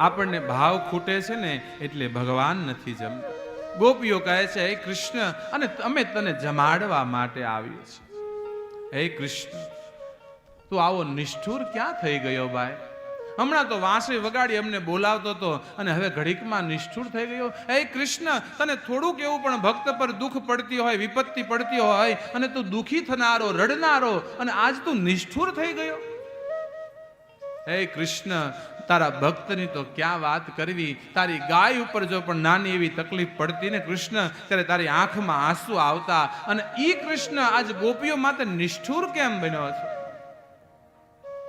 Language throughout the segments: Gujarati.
આપણને ભાવ ખૂટે છે ને એટલે ભગવાન નથી જમતા. ગોપીઓ કહે છે, હે કૃષ્ણ, અને અમે તને જમાડવા માટે આવીએ છીએ. હે કૃષ્ણ, તું આવો નિષ્ઠુર ક્યાં થઈ ગયો ભાઈ? હમણાં તો વાંસળી વગાડી અમને બોલાવતો હતો અને હવે ઘડીકમાં નિષ્ઠુર થઈ ગયો. હે કૃષ્ણ, તને થોડુંક એવું પણ ભક્ત પર દુઃખ પડતી હોય, વિપત્તિ પડતી હોય, અને તું દુઃખી થનારો, રડનારો, અને આજ તું નિષ્ઠુર થઈ ગયો. હે કૃષ્ણ, તારા ભક્તની તો ક્યાં વાત કરવી? તારી ગાય ઉપર જો પણ નાની એવી તકલીફ પડતી ને કૃષ્ણ, ત્યારે તારી આંખમાં આંસુ આવતા. અને ઈ કૃષ્ણ આજ ગોપીઓ માટે નિષ્ઠુર કેમ બન્યો છે?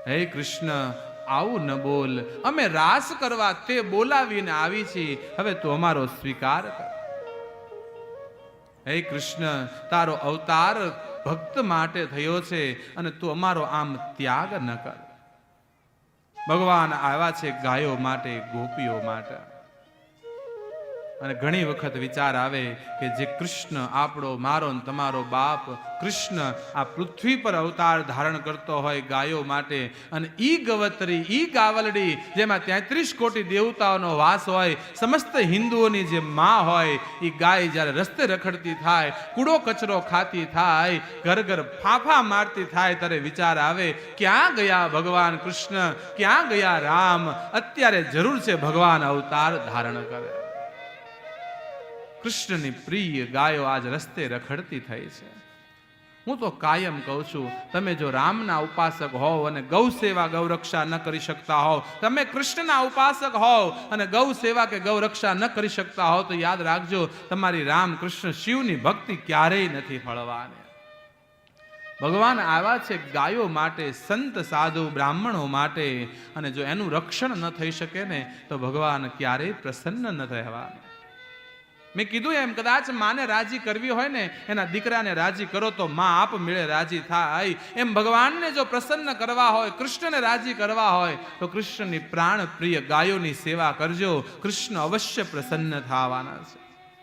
હે કૃષ્ણ, આવું ન બોલ. અમે રાસ કરવા તે બોલાવીને આવી છીએ. હવે તું અમારો સ્વીકાર કર. હે કૃષ્ણ, તારો અવતાર ભક્ત માટે થયો છે અને તું અમારો આમ ત્યાગ ન કર. ભગવાન આવ્યા છે ગાયો માટે ગોપીઓ માટે. અને ઘણી વખત વિચાર આવે કે જે કૃષ્ણ આપણો, મારો ને તમારો બાપ, કૃષ્ણ આ પૃથ્વી પર અવતાર ધારણ કરતો હોય ગાયો માટે અને ઈ ગવતરી, ઈ ગાવલડી, જેમાં તેત્રીસ કોટી દેવતાઓનો વાસ હોય, સમસ્ત હિન્દુઓની જે માં હોય એ ગાય જ્યારે રસ્તે રખડતી થાય, કૂડો કચરો ખાતી થાય, ઘર ઘર ફાફા મારતી થાય ત્યારે વિચાર આવે, ક્યાં ગયા ભગવાન કૃષ્ણ, ક્યાં ગયા રામ, અત્યારે જરૂર છે ભગવાન અવતાર ધારણ કરે. કૃષ્ણની પ્રિય ગાયો આજ રસ્તે રખડતી થઈ છે. હું તો કાયમ કહું છું, તમે જો રામના ઉપાસક હોવ અને ગૌ સેવા ગૌરક્ષા ન કરી શકતા હોવ, તમે કૃષ્ણના ઉપાસક હોવ અને ગૌ સેવા કે ગૌરક્ષા ન કરી શકતા હોવ, તો યાદ રાખજો, તમારી રામ કૃષ્ણ શિવની ભક્તિ ક્યારેય નથી ફળવાની ભગવાન આવ્યા છે ગાયો માટે, સંત સાધુ બ્રાહ્મણો માટે, અને જો એનું રક્ષણ ન થઈ શકે ને, તો ભગવાન ક્યારેય પ્રસન્ન ન રહેવાના. મેં કીધું એમ, કદાચ માને રાજી કરવી હોય ને, એના દીકરાને રાજી કરો તો માં આપ મેળે રાજી થાય. એમ ભગવાનને જો પ્રસન્ન કરવા હોય, કૃષ્ણને રાજી કરવા હોય, તો કૃષ્ણની પ્રાણ પ્રિય ગાયોની સેવા કરજો. કૃષ્ણ અવશ્ય પ્રસન્ન થવાના છે.